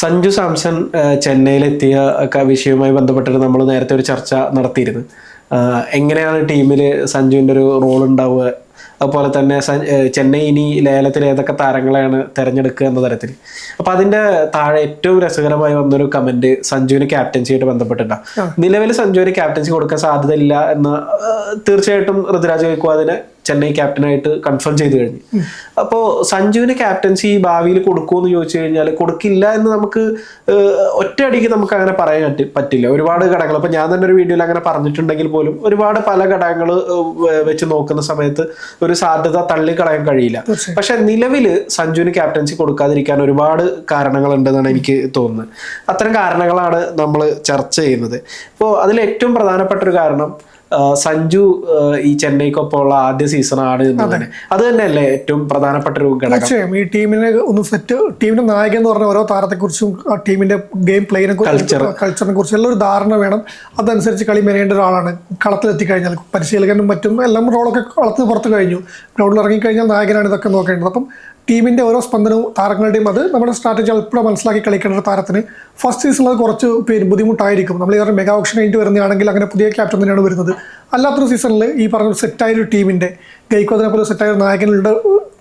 സഞ്ജു സാംസൺ ചെന്നൈയിലെത്തിയ വിഷയവുമായി ബന്ധപ്പെട്ടിട്ട് നമ്മൾ നേരത്തെ ഒരു ചർച്ച നടത്തിയിരുന്നു. എങ്ങനെയാണ് ടീമിൽ സഞ്ജുവിന്റെ ഒരു റോൾ ഉണ്ടാവുക അതുപോലെ തന്നെ ചെന്നൈ ഇനി ലേലത്തിൽ ഏതൊക്കെ താരങ്ങളെയാണ് തിരഞ്ഞെടുക്കുക എന്ന തരത്തിൽ. അപ്പൊ അതിന്റെ താഴെ ഏറ്റവും രസകരമായി വന്നൊരു കമന്റ് സഞ്ജുവിന് ക്യാപ്റ്റൻസിയായിട്ട് ബന്ധപ്പെട്ടിട്ടാണ് നിലവിൽ സഞ്ജുവിന് ക്യാപ്റ്റൻസി കൊടുക്കാൻ സാധ്യതയില്ല എന്ന് തീർച്ചയായിട്ടും ഋതുരാജ് ഗൈക്വാദിനെ ചെന്നൈ ക്യാപ്റ്റനായിട്ട് കൺഫേം ചെയ്തു കഴിഞ്ഞു. അപ്പോൾ സഞ്ജുവിന് ക്യാപ്റ്റൻസി ഭാവിയിൽ കൊടുക്കുമെന്ന് ചോദിച്ചു കഴിഞ്ഞാൽ കൊടുക്കില്ല എന്ന് നമുക്ക് ഒറ്റ ഒറ്റയടിക്ക് നമുക്ക് അങ്ങനെ പറയാൻ പറ്റില്ല. ഒരുപാട് ഘടകങ്ങൾ. അപ്പൊ ഞാൻ തന്നെ ഒരു വീഡിയോയിൽ അങ്ങനെ പറഞ്ഞിട്ടുണ്ടെങ്കിൽ പോലും ഒരുപാട് പല ഘടകങ്ങൾ വെച്ച് നോക്കുന്ന സമയത്ത് ഒരു സാധ്യത തള്ളിക്കളയാൻ കഴിയില്ല. പക്ഷെ നിലവിൽ സഞ്ജുവിന് ക്യാപ്റ്റൻസി കൊടുക്കാതിരിക്കാൻ ഒരുപാട് കാരണങ്ങൾ ഉണ്ടെന്നാണ് എനിക്ക് തോന്നുന്നത്. അത്തരം കാരണങ്ങളാണ് നമ്മൾ ചർച്ച ചെയ്യുന്നത്. അപ്പോൾ അതിൽ ഏറ്റവും പ്രധാനപ്പെട്ട ഒരു കാരണം സഞ്ജു ഈ ചെന്നൈക്കൊപ്പമുള്ള ആദ്യ സീസണാണ് എന്ന് തന്നെ. അത് തന്നെയല്ലേ ഏറ്റവും പ്രധാനപ്പെട്ട ഒരു ഘടകം? ഈ ടീമിനെ ഒന്ന് സെറ്റ് ടീമിന്റെ നായകൻ എന്ന് പറഞ്ഞ ഓരോ താരത്തെക്കുറിച്ചും കുറിച്ചും ടീമിന്റെ ഗെയിം പ്ലേനെ കൾച്ചർ കൾച്ചറിനെ കുറിച്ചും എല്ലാം ഒരു ധാരണ വേണം. അതനുസരിച്ച് കളി മെനയേണ്ട ഒരാളാണ്. കളത്തിലെത്തി കഴിഞ്ഞാൽ പരിശീലകനും മറ്റും എല്ലാം റോളൊക്കെ കളത്തിന് പുറത്ത് കഴിഞ്ഞു. ഗ്രൗണ്ടിൽ ഇറങ്ങിക്കഴിഞ്ഞാൽ നായകനാണ് ഇതൊക്കെ നോക്കേണ്ടത്. അപ്പം ടീമിന്റെ ഓരോ സ്പന്ദനവും താരങ്ങളുടെയും അത് നമ്മുടെ സ്ട്രാറ്റജി അല്പം മനസ്സിലാക്കി കളിക്കേണ്ട ഒരു താരത്തിന് ഫസ്റ്റ് സീസണിൽ കുറച്ച് പേര് ബുദ്ധിമുട്ടായിരിക്കും. നമ്മൾ ഈ മെഗാ ഓപ്ഷൻ കഴിഞ്ഞിട്ട് വരുന്നതാണെങ്കിൽ അങ്ങനെ പുതിയ ക്യാപ്റ്റൻ തന്നെയാണ് വരുന്നത്. അല്ലാത്തൊരു സീസണിൽ ഈ പറഞ്ഞ സെറ്റായ ഒരു ടീമിന്റെ ഗൈക്കോദിനെ പോലെ സെറ്റായ നായകനുണ്ട്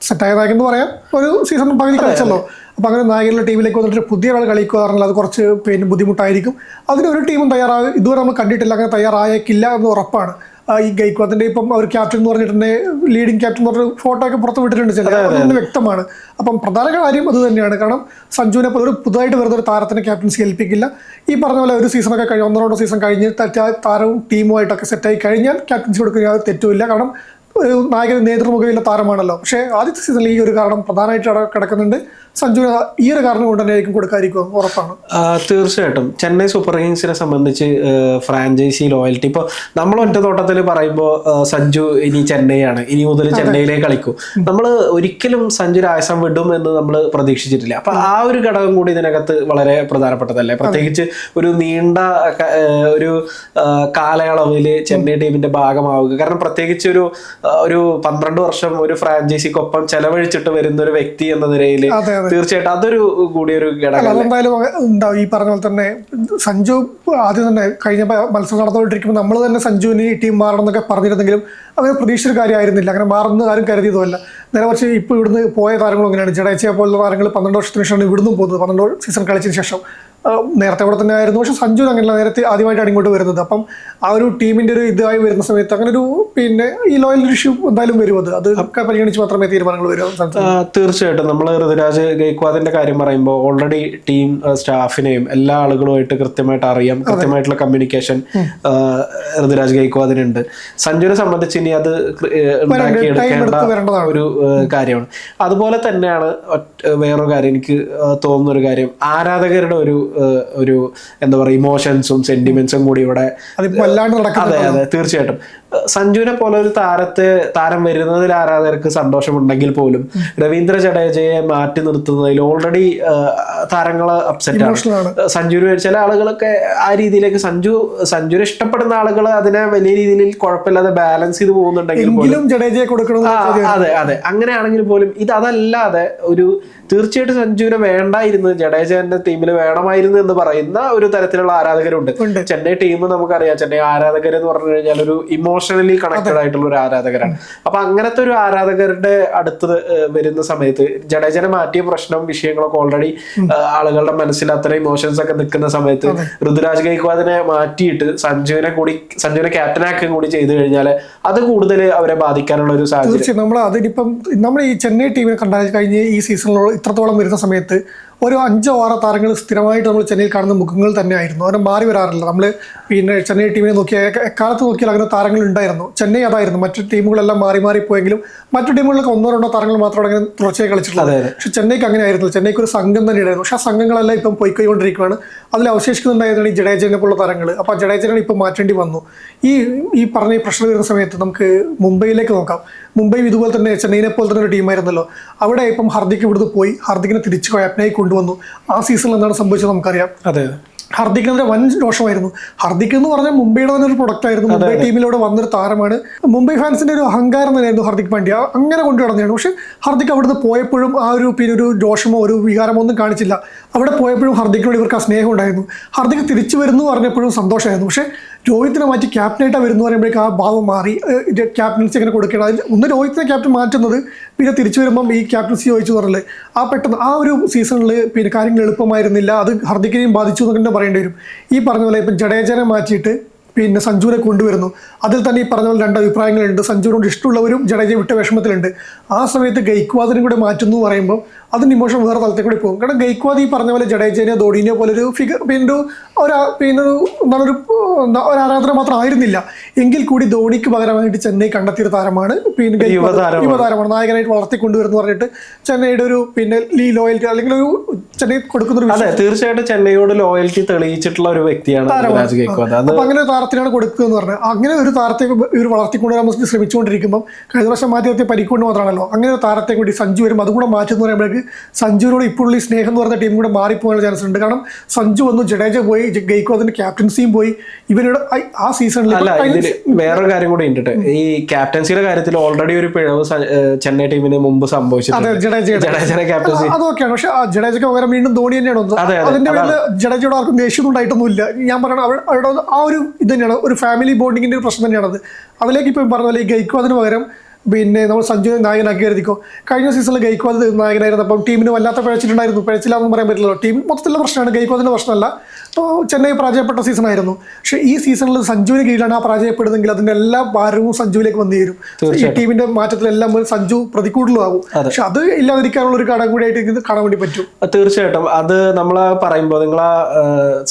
സെറ്റായ നായകൻ എന്ന് പറയാം ഒരു സീസൺ പകുതി കളിച്ചല്ലോ. അപ്പോൾ അങ്ങനെ നായകനുള്ള ടീമിലേക്ക് വന്നിട്ട് പുതിയ ഒരാൾ കളിക്കുക പറഞ്ഞാൽ അത് കുറച്ച് പിന്നെ ബുദ്ധിമുട്ടായിരിക്കും. അതിന് ഒരു ടീമും തയ്യാറാകും ഇതുവരെ നമ്മൾ കണ്ടിട്ടില്ല അങ്ങനെ തയ്യാറായേക്കില്ല എന്ന് ഉറപ്പാണ്. ഈ ഗൈക്കോത്തിന്റെ ഇപ്പം അവർ ക്യാപ്റ്റൻ എന്ന് പറഞ്ഞിട്ടുണ്ടെങ്കിൽ ലീഡിംഗ് ക്യാപ്റ്റൻ എന്ന് പറഞ്ഞ ഫോട്ടോ ഒക്കെ പുറത്ത് വിട്ടിട്ടുണ്ട് ചില അതൊന്നും വ്യക്തമാണ്. അപ്പം പ്രധാന കാര്യം അത് തന്നെയാണ്. കാരണം സഞ്ജുവിനെ പോലെ ഒരു പുതുതായിട്ട് വരുന്ന ഒരു താരത്തിന് ക്യാപ്റ്റൻസി ഏൽപ്പിക്കില്ല. ഈ പറഞ്ഞ പോലെ ഒരു സീസണൊക്കെ കഴിഞ്ഞ് ഒന്നോ രണ്ടോ സീസൺ കഴിഞ്ഞ് താരവും ടീമുമായിട്ടൊക്കെ സെറ്റായി കഴിഞ്ഞാൽ ക്യാപ്റ്റൻസി കൊടുക്കുക തെറ്റുമില്ല. കാരണം ഒരു നായകൻ നേതൃമുഖയിലെ താരമാണല്ലോ. പക്ഷേ ആദ്യത്തെ സീസണിൽ ഈ ഒരു കാരണം പ്രധാനമായിട്ട് കിടക്കുന്നുണ്ട്. സഞ്ജു ഈ ഒരു കാരണം കൊണ്ട് തന്നെ ആയിരിക്കും കൊടുക്കാതിരിക്കും ഉറപ്പാണ് തീർച്ചയായിട്ടും. ചെന്നൈ സൂപ്പർ കിങ്സിനെ സംബന്ധിച്ച് ഫ്രാഞ്ചൈസി ലോയൽറ്റി ഇപ്പോൾ നമ്മൾ ഒറ്റ തോട്ടത്തിൽ പറയുമ്പോൾ സഞ്ജു ഇനി ചെന്നൈയാണ്. ഇനി മുതൽ ചെന്നൈയിലേ കളിക്കും. നമ്മൾ ഒരിക്കലും സഞ്ജു രാജസ്ഥാൻ വിടും എന്ന് നമ്മൾ പ്രതീക്ഷിച്ചിട്ടില്ല. അപ്പൊ ആ ഒരു ഘടകം കൂടി ഇതിനകത്ത് വളരെ പ്രധാനപ്പെട്ടതല്ലേ? പ്രത്യേകിച്ച് ഒരു നീണ്ട ഒരു കാലയളവിൽ ചെന്നൈ ടീമിന്റെ ഭാഗമാവുക. കാരണം പ്രത്യേകിച്ച് ഒരു ഒരു പന്ത്രണ്ട് വർഷം ഒരു ഫ്രാഞ്ചൈസിക്കൊപ്പം ചെലവഴിച്ചിട്ട് വരുന്ന ഒരു വ്യക്തി എന്ന നിലയിൽ തീർച്ചയായിട്ടും അതൊരു കൂടിയൊരു ഘടകം ഉണ്ടാവും ഈ പറഞ്ഞ പോലെ തന്നെ സഞ്ജു ആദ്യം തന്നെ കഴിഞ്ഞ മത്സരം നടന്നുകൊണ്ടിരിക്കുമ്പോൾ നമ്മൾ തന്നെ സഞ്ജുവിന് ഈ ടീം മാറണം എന്നൊക്കെ പറഞ്ഞിരുന്നെങ്കിലും അങ്ങനെ പ്രതീക്ഷിച്ച കാര്യമായിരുന്നില്ല. അങ്ങനെ മാറുന്ന ആരും കരുതിയതുമല്ല. നേരെ കുറച്ച് ഇപ്പോൾ ഇവിടുന്ന് പോയ താരങ്ങളും അങ്ങനെയാണ്. ജഡേജയെ പോലുള്ള താരങ്ങൾ പന്ത്രണ്ട് വർഷത്തിന് ശേഷമാണ് ഇവിടുന്ന് പോകുന്നത്. പന്ത്രണ്ട് സീസൺ കളിച്ചതിന് ശേഷം. നേരത്തെ അവിടെ തന്നെ ആയിരുന്നു. പക്ഷെ സഞ്ജു അങ്ങനെയല്ല നേരത്തെ ആദ്യമായിട്ടാണ് ഇങ്ങോട്ട് വരുന്നത്. അപ്പം ആ ഒരു ടീമിന്റെ ഒരു ഇതായി വരുന്ന സമയത്ത് അങ്ങനെ ഒരു പിന്നെ ഈ ലോയൽ ഇഷ്യൂ എന്തായാലും വരും അത്. അതൊക്കെ പരിഗണിച്ച് മാത്രമേ തീരുമാനങ്ങൾ വരും തീർച്ചയായിട്ടും. നമ്മൾ ഋതുരാജ് ഗൈക്വാദിന്റെ കാര്യം പറയുമ്പോൾ ഓൾറെഡി ടീം സ്റ്റാഫിനെയും എല്ലാ ആളുകളുമായിട്ട് കൃത്യമായിട്ട് അറിയാം. കൃത്യമായിട്ടുള്ള കമ്മ്യൂണിക്കേഷൻ ഋതുരാജ് ഗൈക്വാദിനുണ്ട്. സഞ്ജുവിനെ സംബന്ധിച്ച് ഇനി അത് ഉണ്ടാക്കിയെടുക്കേണ്ട. ഒരു കാര്യമാണ്. അതുപോലെ തന്നെയാണ് വേറൊരു കാര്യം എനിക്ക് തോന്നുന്നൊരു തോന്നുന്ന ഒരു കാര്യം. ആരാധകരുടെ ഒരു ഒരു എന്താ പറയുക ഇമോഷൻസും സെന്റിമെന്റ്സും കൂടി ഇവിടെ അതെ അതെ തീർച്ചയായിട്ടും. സഞ്ജുവിനെ പോലെ ഒരു താരത്തെ താരം വരുന്നതിൽ ആരാധകർക്ക് സന്തോഷമുണ്ടെങ്കിൽ പോലും രവീന്ദ്ര ജഡേജയെ മാറ്റി നിർത്തുന്നതിൽ ഓൾറെഡി താരങ്ങൾ അപ്സെറ്റ് ആണ്. സഞ്ജുവിന് ചില ആളുകളൊക്കെ ആ രീതിയിലേക്ക് സഞ്ജു സഞ്ജുവിനെ ഇഷ്ടപ്പെടുന്ന ആളുകൾ അതിനെ വലിയ രീതിയിൽ കുഴപ്പമില്ലാതെ ബാലൻസ് ചെയ്ത് പോകുന്നുണ്ടെങ്കിൽ അതെ അതെ. അങ്ങനെയാണെങ്കിൽ പോലും ഇത് അതല്ലാതെ ഒരു തീർച്ചയായിട്ടും സഞ്ജുവിനെ വേണ്ടായിരുന്നു ജഡേജന്റെ ടീമിൽ വേണമായിരുന്നു എന്ന് പറയുന്ന ഒരു തരത്തിലുള്ള ആരാധകരുണ്ട്. ചെന്നൈ ടീം നമുക്കറിയാം. ചെന്നൈ ആരാധകർ എന്ന് പറഞ്ഞു കഴിഞ്ഞാൽ ഒരു ഇമോഷണലി കണക്റ്റഡ് ആയിട്ടുള്ള ഒരു ആരാധകരാണ്. അപ്പൊ അങ്ങനത്തെ ഒരു ആരാധകരുടെ അടുത്ത് വരുന്ന സമയത്ത് ജഡേജനെ മാറ്റിയ പ്രശ്നം വിഷയങ്ങളൊക്കെ ഓൾറെഡി ആളുകളുടെ മനസ്സിൽ അത്ര ഇമോഷൻസ് ഒക്കെ നിൽക്കുന്ന സമയത്ത് ഋതുരാജ് ഗൈക്വാദിനെ മാറ്റിയിട്ട് സഞ്ജുവിനെ കൂടി സഞ്ജുവിനെ ക്യാപ്റ്റനാക്കുകയും കൂടി ചെയ്തു കഴിഞ്ഞാൽ അത് കൂടുതൽ അവരെ ബാധിക്കാനുള്ള ഒരു സാഹചര്യം. നമ്മൾ അതിനിപ്പം നമ്മൾ ഈ ചെന്നൈ ടീമിനെ കണ്ടാൽ കഴിഞ്ഞ ഈ സീസണിൽ ഇത്രത്തോളം വരുന്ന സമയത്ത് ഒരു അഞ്ചോ ആറോ താരങ്ങൾ സ്ഥിരമായിട്ട് നമ്മൾ ചെന്നൈയിൽ കാണുന്ന മുഖങ്ങൾ തന്നെയായിരുന്നു. അവരെ മാറി വരാറില്ല. നമ്മൾ പിന്നെ ചെന്നൈ ടീമിനെ നോക്കിയ എക്ക- എക്കാലത്ത് നോക്കിയാൽ അങ്ങനെ താരങ്ങൾ ഉണ്ടായിരുന്നു. ചെന്നൈ അതായിരുന്നു. മറ്റു ടീമുകളെല്ലാം മാറി മാറി പോയെങ്കിലും മറ്റു ടീമുകളിലൊക്കെ ഒന്നോ രണ്ടോ താരങ്ങൾ മാത്രമാണ് അങ്ങനെ തുടർച്ചയായി കളിച്ചിട്ടുള്ളത്. പക്ഷെ ചെന്നൈക്ക് അങ്ങനെ ആയിരുന്നു. ചെന്നൈക്ക് ഒരു സംഘം തന്നെ ഉണ്ടായിരുന്നു പക്ഷെ ആ സംഘങ്ങളെല്ലാം ഇപ്പം പോയിക്കൊണ്ടിരിക്കുകയാണ് അതിൽ അവശേഷിക്കുന്നുണ്ടായതാണ് ഈ ജഡേജനെ പോലുള്ള താരങ്ങൾ. അപ്പോൾ ആ ജഡേജനെ ഇപ്പോൾ മാറ്റേണ്ടി വന്നു. ഈ ഈ പറഞ്ഞ ഈ പ്രശ്നം വരുന്ന സമയത്ത് നമുക്ക് മുംബൈയിലേക്ക് നോക്കാം. മുംബൈ ഇതുപോലെ തന്നെ ചെന്നൈനെ പോലെ തന്നെ ഒരു ടീമായിരുന്നല്ലോ. അവിടെ ഇപ്പം ഹർദിക്ക് ഇവിടുന്ന് പോയി. ഹർദിക്കിനെ തിരിച്ചു ക്യാപ്റ്റനായി കൊണ്ടുവന്നു. ആ സീസണിൽ എന്താണ് സംഭവിച്ചത് നമുക്കറിയാം. അതെ. ഹർദിക് എന്ന വൻ ദോഷമായിരുന്നു ഹർദിക് എന്ന് പറഞ്ഞാൽ മുംബൈയുടെ തന്നെ ഒരു പ്രൊഡക്റ്റ് ആയിരുന്നു. മുംബൈ ടീമിലൂടെ വന്നൊരു താരമാണ്. മുംബൈ ഫാൻസിന്റെ ഒരു അഹങ്കാരം തന്നെയായിരുന്നു ഹർദിക് പാണ്ഡ്യ. അങ്ങനെ കൊണ്ടു നടന്നതാണ്. പക്ഷെ ഹർദിക് അവിടുന്ന് പോയപ്പോഴും ആ ഒരു പിന്നെ ഒരു ദോഷമോ ഒരു വികാരമോ ഒന്നും കാണിച്ചില്ല. അവിടെ പോയപ്പോഴും ഹർദിക്കിനോട് ഇവർക്ക് ആ സ്നേഹം ഉണ്ടായിരുന്നു. ഹർദിക് തിരിച്ചു വരുന്നു പറഞ്ഞപ്പോഴും സന്തോഷമായിരുന്നു. പക്ഷേ രോഹിത്തിനെ മാറ്റി ക്യാപ്റ്റനായിട്ടാണ് വരുന്നു പറയുമ്പോഴേക്കും ആ ഭാവം മാറി. ക്യാപ്റ്റൻസി അങ്ങനെ കൊടുക്കണം? അതിൽ ഒന്ന് രോഹിത്തിനെ ക്യാപ്റ്റൻ മാറ്റുന്നത് പിന്നെ തിരിച്ചു വരുമ്പം ഈ ക്യാപ്റ്റൻസി ചോദിച്ചു പറഞ്ഞില്ലേ? ആ പെട്ടെന്ന് ആ ഒരു സീസണിൽ പിന്നെ കാര്യങ്ങൾ എളുപ്പമായിരുന്നില്ല. അത് ഹർദിക്കിനെയും ബാധിച്ചു എന്നൊക്കെ പറയേണ്ടി വരും. ഈ പറഞ്ഞ പോലെ ഇപ്പം ജഡേജനെ മാറ്റിയിട്ട് പിന്നെ സഞ്ജുവിനെ കൊണ്ടുവരുന്നു. അതിൽ തന്നെ ഈ പറഞ്ഞ പോലെ രണ്ട് അഭിപ്രായങ്ങളുണ്ട്. സഞ്ജുവിനോട് ഇഷ്ടമുള്ളവരും ജഡേജയെ വിട്ട വിഷമത്തിലുണ്ട്. ആ സമയത്ത് ഗൈക്വാദിനും കൂടെ മാറ്റുന്നു പറയുമ്പോൾ അതിന് ഇമോഷൻ വേറെ തലത്തിൽ കൂടി പോകും. കാരണം ഗൈക്വാദ് ഈ പറഞ്ഞ പോലെ ജഡേജേനെ ധോണിനെ പോലെ ഒരു ഫിഗർ പിന്നെ ഒരു പിന്നെ ഒരു നല്ലൊരു ഒരു ആരാധന മാത്രം ആയിരുന്നില്ല. എങ്കിൽ കൂടി ധോണിക്ക് പകരമായിട്ട് ചെന്നൈ കണ്ടെത്തിയ ഒരു താരമാണ്. പിന്നെ യുവതാരമാണ്. നായകനായിട്ട് വളർത്തിക്കൊണ്ടുവരുന്നു പറഞ്ഞിട്ട് ചെന്നൈയുടെ ഒരു പിന്നെ ലീ ലോയൽറ്റി അല്ലെങ്കിൽ ഒരു ചെന്നൈ കൊടുക്കുന്ന ഒരു തീർച്ചയായിട്ടും ചെന്നൈയോട് ലോയൽറ്റി തെളിയിച്ചിട്ടുള്ള ഒരു വ്യക്തിയാണ് അങ്ങനെ താരത്തിനാണ് കൊടുക്കുക എന്ന് പറഞ്ഞത് അങ്ങനെ ഒരു താരത്തെ ഇവർ വളർത്തിക്കൊണ്ടുവരാൻ ശ്രമിച്ചുകൊണ്ടിരിക്കുമ്പോൾ കഴിഞ്ഞ വർഷം മാറ്റി നിർത്തിയ പരിക്കൊണ്ട് മാത്രമാണല്ലോ. അങ്ങനെ ഒരു താരത്തെ കൂടി സഞ്ജു വരും അതുകൂടെ മാറ്റുമെന്ന് പറയുമ്പോഴേക്ക് സഞ്ജുവിനോട് ഇപ്പോഴുള്ള ഈ സ്നേഹം എന്ന് പറഞ്ഞ ടീം കൂടെ മാറിപ്പോകാനുള്ള ചാൻസ് ഉണ്ട്. കാരണം സഞ്ജു വന്നു ജഡേജ പോയി ഗെയ്ക്കോദിന്റെ ക്യാപ്റ്റൻസിയും പോയി. ഇവരുടെ ആ- സീസണിൽ വേറൊരു കാര്യം കൂടി ഉണ്ട് ഈ ക്യാപ്റ്റൻസിയുടെ കാര്യത്തിൽ ഓൾറെഡി ഒരു പിഴവ് ചെന്നൈ ടീമിന് മുമ്പ് സംഭവിച്ചിട്ടുണ്ട്. ജഡേജയുടെ ക്യാപ്റ്റൻസി അതൊക്കെയാണ്. പക്ഷെ ആ ജഡേജയ്ക്ക് പകരം വീണ്ടും ധോണി തന്നെയാണ് അതിന്റെ പേരിൽ ജഡേജയോട് ആർക്കും ദേഷ്യം ഉണ്ടായിട്ടൊന്നുമില്ല. ഞാൻ പറയണം അവ- അവരുടെ ആ ഒരു ഇത് തന്നെയാണ്. ഒരു ഫാമിലി ബോണ്ടിങ്ങിന്റെ ഒരു പ്രശ്നം തന്നെയാണത്. അതിലേക്ക് ഇപ്പം പറഞ്ഞ പോലെ ഗൈക്കോ അതിന് പകരം പിന്നെ നമ്മൾ സഞ്ജുവിനെ നായകനാക്കി കരുതിക്കോ? കഴിഞ്ഞ സീസണിൽ ഗൈക്വാദ് നായകനായിരുന്നു. അപ്പം ടീമിന് വല്ലാത്ത പിഴച്ചിട്ടുണ്ടായിരുന്നു പിഴച്ചില്ല എന്ന് പറയാൻ പറ്റില്ലല്ലോ. ടീം മൊത്തത്തിലുള്ള പ്രശ്നമാണ് ഗൈക്വാദിന്റെ പ്രശ്നമല്ല. അപ്പോൾ ചെന്നൈ പരാജയപ്പെട്ട സീസണായിരുന്നു പക്ഷേ ഈ സീസണിൽ സഞ്ജുവിന് കീഴിലാണ് ആ പരാജയപ്പെടുന്നതെങ്കിൽ അതിന്റെ എല്ലാ ഭാരവും സഞ്ജുവിലേക്ക് വന്നു തരും ഈ ടീമിന്റെ മാറ്റത്തിലെല്ലാം സഞ്ജു പ്രതികൂട്ടിലുമാകും പക്ഷെ അത് ഇല്ലാതിരിക്കാനുള്ള ഒരു കടം കൂടി ആയിട്ട് ഇത് കാണാൻ വേണ്ടി പറ്റും. തീർച്ചയായിട്ടും. അത് നമ്മൾ പറയുമ്പോൾ നിങ്ങൾ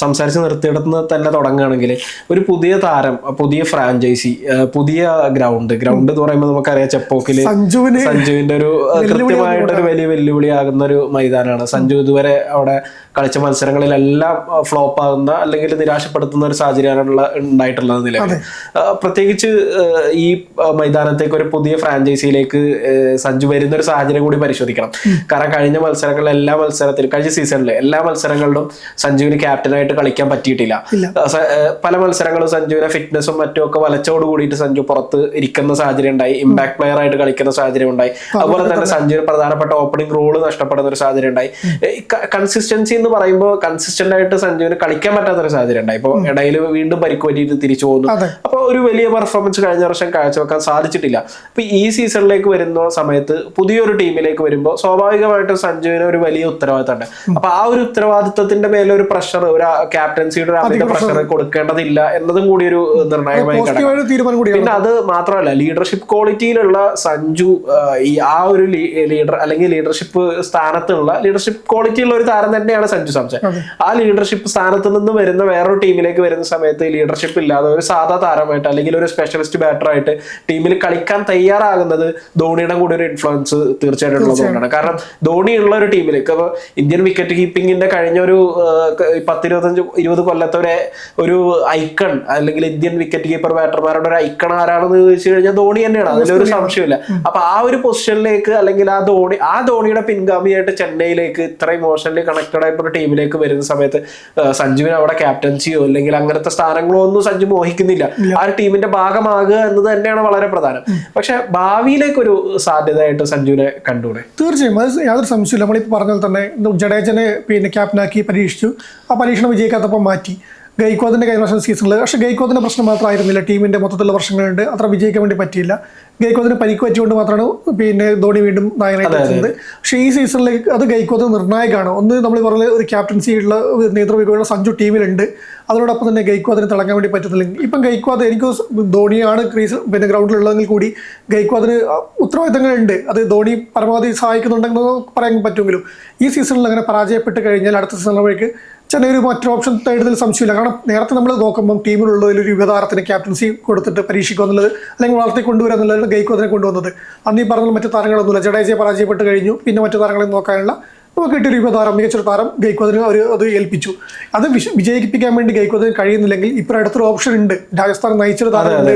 സംസാരിച്ച് നിർത്തിയിടത്തുനിന്ന് തന്നെ തുടങ്ങുകയാണെങ്കിൽ ഒരു പുതിയ താരം പുതിയ ഫ്രാഞ്ചൈസി പുതിയ ഗ്രൗണ്ട് ഗ്രൗണ്ട് എന്ന് പറയുമ്പോൾ നമുക്കറിയാം ചെപ്പോക്കിൽ സഞ്ജുവിന് സഞ്ജുവിന്റെ ഒരു കൃത്യമായിട്ടൊരു വലിയ വെല്ലുവിളിയാകുന്ന ഒരു മൈതാനമാണ് സഞ്ജു ഇതുവരെ അവിടെ കളിച്ച മത്സരങ്ങളിലെല്ലാം ഫ്ലോപ്പ് ആകുന്ന അല്ലെങ്കിൽ നിരാശപ്പെടുത്തുന്ന ഒരു സാഹചര്യമാണുള്ള ഉണ്ടായിട്ടുള്ളത് നിലവിൽ. ഏഹ്, പ്രത്യേകിച്ച് ഈ മൈതാനത്തേക്ക് ഒരു പുതിയ ഫ്രാഞ്ചൈസിയിലേക്ക് സഞ്ജു വരുന്ന ഒരു സാഹചര്യം കൂടി പരിശോധിക്കണം. കാരണം കഴിഞ്ഞ മത്സരങ്ങളിൽ എല്ലാ മത്സരത്തിലും കഴിഞ്ഞ സീസണിലെ എല്ലാ മത്സരങ്ങളിലും സഞ്ജുവിന് ക്യാപ്റ്റനായിട്ട് കളിക്കാൻ പറ്റിയിട്ടില്ല. പല മത്സരങ്ങളും സഞ്ജുവിനെ ഫിറ്റ്നസും മറ്റും ഒക്കെ വലച്ചോട് കൂടിയിട്ട് സഞ്ജു പുറത്ത് ഇരിക്കുന്ന സാഹചര്യം ഉണ്ടായി. ഇമ്പാക്ട് പ്ലെയർ ആയിട്ട് കളിക്കുന്ന സാഹചര്യം ഉണ്ടായി അതുപോലെ തന്നെ സഞ്ജുവിന് പ്രധാനപ്പെട്ട ഓപ്പണിംഗ് റോൾ നഷ്ടപ്പെടുന്ന ഒരു സാഹചര്യം ഉണ്ടായി കൺസിസ്റ്റൻസി എന്ന് പറയുമ്പോൾ കൺസിസ്റ്റന്റ് ആയിട്ട് സഞ്ജുവിന് കളിക്കാൻ പറ്റാത്ത ഒരു സാഹചര്യം ഉണ്ടായി ഇപ്പോൾ ഇടയിൽ വീണ്ടും പരിക്ക് പറ്റിയിട്ട് തിരിച്ചു പോകുന്നു. അപ്പൊ അപ്പോൾ ഒരു വലിയ പെർഫോമൻസ് കഴിഞ്ഞ വർഷം കാഴ്ചവെക്കാൻ സാധിച്ചിട്ടില്ല. അപ്പൊ ഈ സീസണിലേക്ക് വരുന്ന സമയത്ത് പുതിയൊരു ടീമിലേക്ക് വരുമ്പോൾ സ്വാഭാവികമായിട്ടും സഞ്ജുവിന് ഒരു വലിയ ഉത്തരവാദിത്തമുണ്ട്. അപ്പൊ ആ ഒരു ഉത്തരവാദിത്തത്തിന്റെ മേലെ ഒരു പ്രഷർ ഒരു ക്യാപ്റ്റൻസിയുടെ ഒരു അമിത പ്രഷർ കൊടുക്കേണ്ടതില്ല എന്നതും കൂടി ഒരു നിർണായകമായി പിന്നെ അത് മാത്രമല്ല ലീഡർഷിപ്പ് ക്വാളിറ്റിയിലുള്ള സഞ്ജു ഈ ആ ഒരു ലീഡർ അല്ലെങ്കിൽ ലീഡർഷിപ്പ് സ്ഥാനത്തുള്ള ലീഡർഷിപ്പ് ക്വാളിറ്റി ഉള്ള ഒരു താരം തന്നെയാണ് സഞ്ജു സാംസൺ. ആ ലീഡർഷിപ്പ് സ്ഥാനത്ത് നിന്ന് വരുന്ന വേറൊരു ടീമിലേക്ക് വരുന്ന സമയത്ത് ലീഡർഷിപ്പ് ഇല്ലാതെ ഒരു സാധാ താരമായിട്ട് അല്ലെങ്കിൽ ഒരു സ്പെഷ്യലിസ്റ്റ് ബാറ്ററായിട്ട് ടീമിൽ കളിക്കാൻ തയ്യാറാകുന്നത് ധോണിയുടെ കൂടെ ഒരു ഇൻഫ്ലുവൻസ് തീർച്ചയായിട്ടും ഉള്ളതുകൊണ്ടാണ് കാരണം ധോണി ഉള്ള ഒരു ടീമിലേക്ക് അപ്പോൾ ഇന്ത്യൻ വിക്കറ്റ് കീപ്പിംഗിന്റെ കഴിഞ്ഞ ഒരു പത്തിരുപത്തഞ്ച് ഇരുപത് കൊല്ലത്തെ ഒരു ഒരു ഐക്കൺ അല്ലെങ്കിൽ ഇന്ത്യൻ വിക്കറ്റ് കീപ്പർ ബാറ്റർമാരുടെ ഒരു ഐക്കൺ ആരാണെന്ന് ചോദിച്ചു കഴിഞ്ഞാൽ ധോണി തന്നെയാണ്. അതിലൊരു സംശയമില്ല അപ്പൊ ആ ഒരു പൊസിഷനിലേക്ക് അല്ലെങ്കിൽ ആ ധോണി ആ ധോണിയുടെ പിൻഗാമിയായിട്ട് ചെന്നൈയിലേക്ക് ഇത്ര ഇമോഷണലി കണക്റ്റഡ് ആയിട്ടുള്ള ടീമിലേക്ക് വരുന്ന സമയത്ത് സഞ്ജുവിന് അവിടെ ക്യാപ്റ്റൻസിയോ അല്ലെങ്കിൽ അങ്ങനത്തെ സ്ഥാനങ്ങളോ ഒന്നും സഞ്ജു മോഹിക്കുന്നില്ല. ആ ഒരു ടീമിന്റെ ഭാഗമാകുക എന്നത് തന്നെയാണ് വളരെ പ്രധാനം. പക്ഷെ ഭാവിയിലേക്ക് ഒരു സാധ്യതയായിട്ട് സഞ്ജുവിനെ കണ്ടൂടെ തീർച്ചയായും. അത് യാതൊരു സംശയമില്ല നമ്മളിപ്പോൾ പറഞ്ഞ പോലെ തന്നെ ജഡേജനെ പിന്നെ ക്യാപ്റ്റനാക്കി പരീക്ഷിച്ചു. ആ പരീക്ഷണം വിജയിക്കാത്തപ്പോൾ മാറ്റി. കഴിഞ്ഞ വർഷം സീസണിൽ പക്ഷേ ഗൈക്കോദിന്റെ പ്രശ്നം മാത്രമായിരുന്നില്ല. ടീമിന്റെ മൊത്തത്തിലുള്ള പ്രശ്നങ്ങളുണ്ട്. അത്ര വിജയിക്കാൻ വേണ്ടി പറ്റിയില്ല. ഗൈക്കോദിന് പരിക്ക് പറ്റിയുകൊണ്ട് മാത്രമാണ് പിന്നെ ധോണി വീണ്ടും നായകനായിട്ട് എത്തുന്നത്. പക്ഷേ ഈ സീസണിൽ അത് ഗൈക്കോദ് നിർണായകമാണ്. ഒന്ന് നമ്മൾ പറഞ്ഞ ഒരു ക്യാപ്റ്റൻസി ഉള്ള ഒരു സഞ്ജു ടീമിലുണ്ട്. അതിനോടൊപ്പം തന്നെ ഗൈക്കോദിനെ തിളങ്ങാൻ വേണ്ടി പറ്റത്തില്ലെങ്കിൽ. ഇപ്പം ഗൈക്കോദ് എനിക്ക് ധോണിയാണ് ക്രീസ് പിന്നെ ഗ്രൗണ്ടിലുള്ളതെങ്കിൽ കൂടി ഗൈക്കോദിന് ഉത്തരവാദിത്തങ്ങളുണ്ട്. അത് ധോണി പരമാവധി സഹായിക്കുന്നുണ്ടെന്ന് പറയാൻ പറ്റുമെങ്കിലും ഈ സീസണിൽ അങ്ങനെ പരാജയപ്പെട്ട് കഴിഞ്ഞാൽ അടുത്ത സീസണിലേക്ക് ചെന്നൈ ഒരു മറ്റൊരു ഓപ്ഷൻ തേടുന്നതിൽ സംശയമില്ല. കാരണം നേരത്തെ നമ്മൾ നോക്കുമ്പോൾ ടീമിലുള്ളതിൽ ഒരു യുവതാരത്തിന് ക്യാപ്റ്റൻസി കൊടുത്തിട്ട് പരീക്ഷിക്കുക എന്നുള്ളത് അല്ലെങ്കിൽ വളർത്തി കൊണ്ടുവരിക എന്നുള്ളത് ഗൈക്കോദിനെ കൊണ്ടുവന്നത്. അന്ന് പറഞ്ഞ മറ്റു താരങ്ങളൊന്നുമില്ല. ജഡേജയെ പരാജയപ്പെട്ട് കഴിഞ്ഞു. പിന്നെ മറ്റു താരങ്ങളെ നോക്കാനുള്ള നമുക്ക് കിട്ടിയൊരു യുവതാരം മികച്ചൊരു താരം ഗൈക്വാദിന് അവർ അത് ഏൽപ്പിച്ചു. അത് വിശ- വിജയിപ്പിക്കാൻ വേണ്ടി ഗൈക്വാദിന് കഴിയുന്നില്ലെങ്കിൽ ഇപ്പോൾ അടുത്തൊരു ഓപ്ഷൻ ഉണ്ട്. രാജസ്ഥാൻ നയിച്ചൊരു താരമുണ്ട്.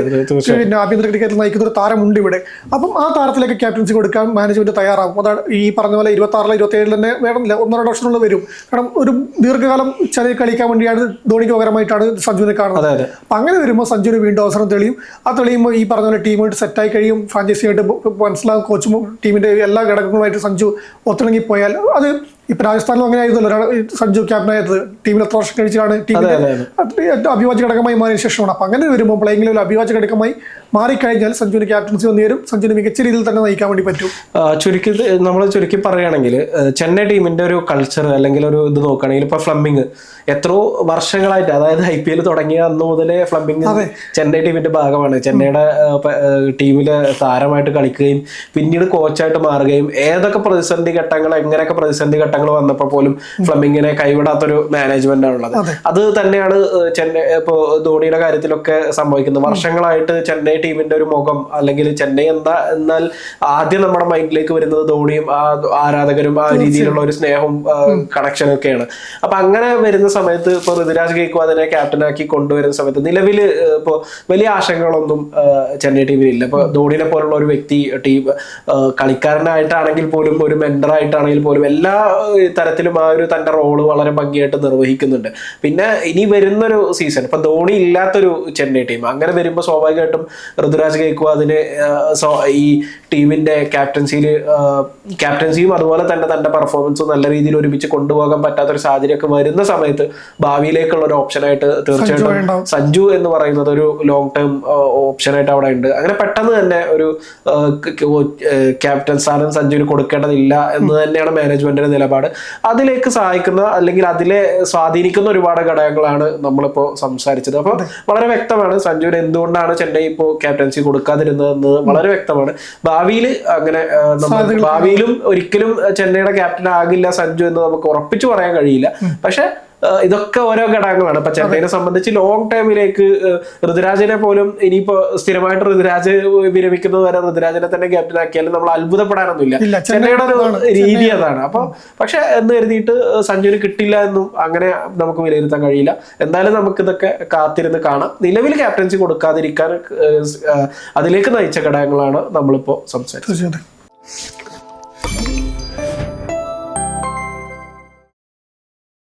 പിന്നെ ആഭ്യന്തര ക്രിക്കറ്റിൽ നയിക്കുന്ന ഒരു താരമുണ്ട് ഇവിടെ. അപ്പം ആ താരത്തിലേക്ക് ക്യാപ്റ്റൻസി കൊടുക്കാൻ മാനേജ്മെന്റ് തയ്യാറാകും. അതാണ് ഈ പറഞ്ഞ പോലെ ഇരുപത്തി ആറിലെ ഇരുപത്തി ഏഴിൽ തന്നെ വേണമെന്നില്ല. ഒന്നോ രണ്ടോ വർഷത്തിനുള്ളിൽ വരും. കാരണം ഒരു ദീർഘകാലം ചെറിയ കളിക്കാൻ വേണ്ടിയാണ് ധോണിക്ക് പകരമായിട്ടാണ് സഞ്ജുവിനെ കാണുന്നത്. അപ്പം അങ്ങനെ വരുമ്പോൾ സഞ്ജുവിന് വീണ്ടും അവസരം തെളിയും. ആ തെളിയുമ്പോൾ ഈ പറഞ്ഞ പോലെ ടീമായിട്ട് സെറ്റായി കഴിയും. ഫ്രാഞ്ചൈസിയായിട്ട് മനസ്സിലാകും കോച്ചും ടീമിന്റെ എല്ലാ ഘടകങ്ങളുമായിട്ട് സഞ്ജു ഒത്തിണങ്ങി പോയാൽ അത് ഇപ്പൊ രാജസ്ഥാനിലും അങ്ങനെ ആയിരുന്നല്ലോ. ഒരാൾ ക്യാപ്റ്റൻ സഞ്ജു ക്യാപ്റ്റനായത് ടീമിൽ എത്ര വർഷം കഴിച്ചിട്ടാണ് ടീമിന്റെ ഏറ്റവും അഭിവാജ്യ ഘടകമായി മാറിയ ശേഷമാണ്. അപ്പൊ അങ്ങനെ വരുമ്പോൾ പ്ലേയിങ്ങിൽ ഒരു അഭിവാജ്യ ഘടകമായി മാറിക്കഴിഞ്ഞാൽ സഞ്ജുവിന് ക്യാപ്റ്റൻസി വന്നു തരും സഞ്ജുവിന് മികച്ച രീതിയിൽ തന്നെ നയിക്കാൻ വേണ്ടി പറ്റും. ചുരുക്കി നമ്മൾ ചുരുക്കി പറയുകയാണെങ്കിൽ ചെന്നൈ ടീമിന്റെ ഒരു കൾച്ചർ അല്ലെങ്കിൽ ഒരു ഇത് നോക്കുകയാണെങ്കിൽ ഇപ്പൊ ഫ്ലമ്മിങ് എത്രയോ വർഷങ്ങളായിട്ട് അതായത് ഐ പി എൽ തുടങ്ങിയ അന്ന് മുതലേ ഫ്ലമ്മിങ് ചെന്നൈ ടീമിന്റെ ഭാഗമാണ്. ചെന്നൈയുടെ ടീമിൽ താരമായിട്ട് കളിക്കുകയും പിന്നീട് കോച്ചായിട്ട് മാറുകയും ഏതൊക്കെ പ്രതിസന്ധി ഘട്ടങ്ങൾ എങ്ങനെയൊക്കെ പ്രതിസന്ധി ഘട്ടങ്ങൾ വന്നപ്പോൾ പോലും ഫ്ലമിങ്ങിനെ കൈവിടാത്തൊരു മാനേജ്മെന്റ് ഉള്ളത് അത്. തന്നെയാണ് ചെന്നൈ ഇപ്പോ ധോണിയുടെ കാര്യത്തിലൊക്കെ സംഭവിക്കുന്നത്. വർഷങ്ങളായിട്ട് ചെന്നൈ ടീമിന്റെ ഒരു മുഖം അല്ലെങ്കിൽ ചെന്നൈ എന്താ എന്നാൽ ആദ്യം നമ്മുടെ മൈൻഡിലേക്ക് വരുന്നത് ധോണിയും ആ ആരാധകരും ആ രീതിയിലുള്ള ഒരു സ്നേഹവും കണക്ഷനും ഒക്കെയാണ്. അപ്പൊ അങ്ങനെ വരുന്ന സമയത്ത് ഇപ്പൊ ഋതുരാജ് ഗേക്വാദിനെ ക്യാപ്റ്റനാക്കി കൊണ്ടുവരുന്ന സമയത്ത് നിലവിൽ ഇപ്പോ വലിയ ആശങ്കകളൊന്നും ചെന്നൈ ടീമിൽ ഇല്ല ഇപ്പൊ ധോണിനെ പോലുള്ള ഒരു വ്യക്തി ടീം കളിക്കാരനായിട്ടാണെങ്കിൽ പോലും ഒരു മെന്ററായിട്ടാണെങ്കിൽ പോലും എല്ലാ തരത്തിലും ആ ഒരു തന്റെ റോൾ വളരെ ഭംഗിയായിട്ട് നിർവഹിക്കുന്നുണ്ട്. പിന്നെ ഇനി വരുന്നൊരു സീസൺ ഇപ്പൊ ധോണി ഇല്ലാത്തൊരു ചെന്നൈ ടീം അങ്ങനെ വരുമ്പോൾ സ്വാഭാവികമായിട്ടും ഋതുരാജ് അതിന് ഈ ടീമിന്റെ ക്യാപ്റ്റൻസിയിൽ ക്യാപ്റ്റൻസിയും അതുപോലെ തന്നെ തന്റെ പെർഫോമൻസ് നല്ല രീതിയിൽ ഒരുമിച്ച് കൊണ്ടുപോകാൻ പറ്റാത്ത ഒരു സാഹചര്യമൊക്കെ വരുന്ന സമയത്ത് ഭാവിയിലേക്കുള്ള ഒരു ഓപ്ഷനായിട്ട് തീർച്ചയായിട്ടും സഞ്ജു എന്ന് പറയുന്നത് ഒരു ലോങ് ടേം ഓപ്ഷനായിട്ട് അവിടെ ഉണ്ട്. അങ്ങനെ പെട്ടെന്ന് തന്നെ ഒരു ക്യാപ്റ്റൻ സ്ഥാനം സഞ്ജുവിന് കൊടുക്കേണ്ടതില്ല എന്ന് തന്നെയാണ് മാനേജ്മെന്റിന്റെ നിലപാട്. അതിലേക്ക് സഹായിക്കുന്ന അല്ലെങ്കിൽ അതിലെ സ്വാധീനിക്കുന്ന ഒരുപാട് ഘടകങ്ങളാണ് നമ്മളിപ്പോ സംസാരിച്ചത്. അപ്പൊ വളരെ വ്യക്തമാണ് സഞ്ജുവിന് എന്തുകൊണ്ടാണ് ചെന്നൈ ഇപ്പോ ക്യാപ്റ്റൻസി കൊടുക്കാതിരുന്നതെന്ന് വളരെ വ്യക്തമാണ്. ഭാവിയിൽ അങ്ങനെ ഭാവിയിലും ഒരിക്കലും ചെന്നൈയുടെ ക്യാപ്റ്റൻ ആകില്ല സഞ്ജു എന്ന് നമുക്ക് ഉറപ്പിച്ചു പറയാൻ കഴിയില്ല. പക്ഷെ ഇതൊക്കെ ഓരോ ഘടകങ്ങളാണ്. ഇപ്പൊ ചെന്നൈനെ സംബന്ധിച്ച് ലോങ് ടൈമിലേക്ക് ഋതുരാജിനെ പോലും ഇനിയിപ്പോ സ്ഥിരമായിട്ട് ഋതുരാജ് വിരമിക്കുന്നത് വരെ ഋതുരാജിനെ തന്നെ ക്യാപ്റ്റൻ ആക്കിയാലും നമ്മൾ അത്ഭുതപ്പെടാനൊന്നുമില്ല. ഇല്ല, ചെന്നൈയുടെ ഒരു. രീതി അതാണ്. അപ്പൊ പക്ഷെ എന്ന് കരുതിയിട്ട് സഞ്ജുവിന് കിട്ടില്ല എന്നും അങ്ങനെ നമുക്ക് വിലയിരുത്താൻ കഴിയില്ല. എന്തായാലും നമുക്ക് ഇതൊക്കെ കാത്തിരുന്ന് കാണാം. നിലവിൽ ക്യാപ്റ്റൻസി കൊടുക്കാതിരിക്കാൻ അതിലേക്ക് നയിച്ച ഘടകങ്ങളാണ് നമ്മളിപ്പോ സംസാരിച്ചത്.